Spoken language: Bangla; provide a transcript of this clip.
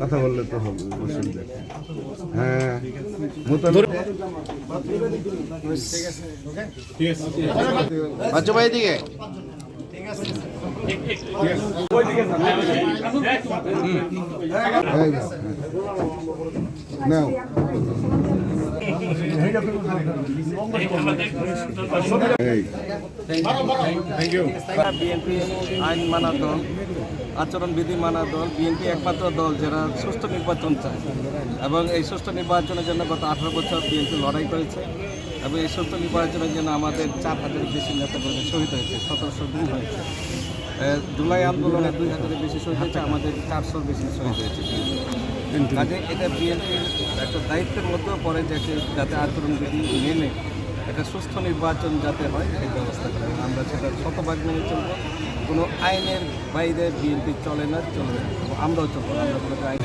কথা বললে তো হবে অসুবিধা। হ্যাঁ বাচ্চা ভাই দিকে নাও, নাও। এই। বিএনপি আইন মানা দল আচরণবিধি মানা দল, বিএনপি একমাত্র দল যারা সুষ্ঠু নির্বাচন চায়। এবং এই সুষ্ঠু নির্বাচনের জন্য গত আঠারো বছর বিএনপি লড়াই করেছে এবং এই সুষ্ঠু নির্বাচনের জন্য আমাদের চার হাজারের বেশি নেতাকর্মী শহীদ হয়েছে, সতেরোশো দিন হয়েছে। জুলাই আন্দোলনে দুই হাজারের বেশি শহীদ হয়েছে, আমাদের চারশোর বেশি শহীদ হয়েছে কাজে এটা বিএনপির একটা দায়িত্বের মধ্যেও পড়ে যে যাতে আচরণবিধি মেনে একটা সুস্থ নির্বাচন যাতে হয়, সেই ব্যবস্থা করা। আমরা সেটা শতভাগ মেনে চলব। কোনো আইনের বাইরে বিএনপি চলে না চলবে। আমরাও চলবো আমরা কোনো আইন